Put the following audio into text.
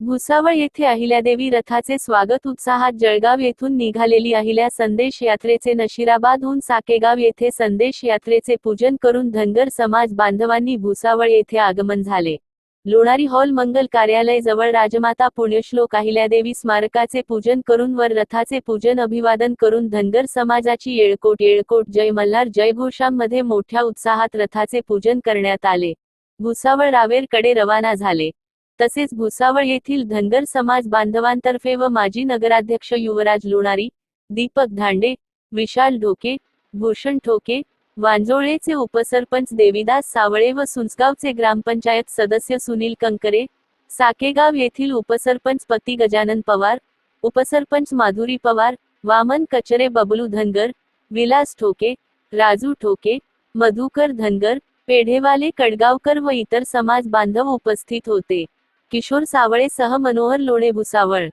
भुसावळ येथे अहिल्यादेवी रथाचे स्वागत उत्साहात जळगाव येथून निघालेली अहिल्या संदेश यात्रेचे नशिराबादहून साकेगाव येथे संदेश यात्रेचे पूजन करून धनगर समाज बांधवांनी भुसावळ येथे आगमन झाले. लोणारी हॉल मंगल कार्यालय जवळ राजमाता पुण्यश्लोक अहिल्यादेवी स्मारकाचे पूजन करून वर रथाचे पूजन अभिवादन करून धनगर समाजाची येळकोट येळकोट जय मल्हार जयघोषांमध्ये मोठ्या उत्साहात रथाचे पूजन करण्यात आले. भुसावळ रावेरकडे रवाना झाले. तसेच भुसावळ येथील धनगर समाज बांधवांतर्फे व माजी नगराध्यक्ष युवराज लोणारी दीपक धांडे विशाल ढोके भूषण ठोके वांजोळेचे उपसरपंच देविदास सावळे व सुंचगावचे ग्रामपंचायत सदस्य सुनील कंकरे साकेगाव येथील उपसरपंच पती गजानन पवार उपसरपंच माधुरी पवार वामन कचरे बबलू धनगर विलास ठोके राजू ठोके मधुकर धनगर पेढेवाले कडगावकर व इतर समाज बांधव उपस्थित होते. किशोर सावळे सह मनोहर लोणे भुसावळ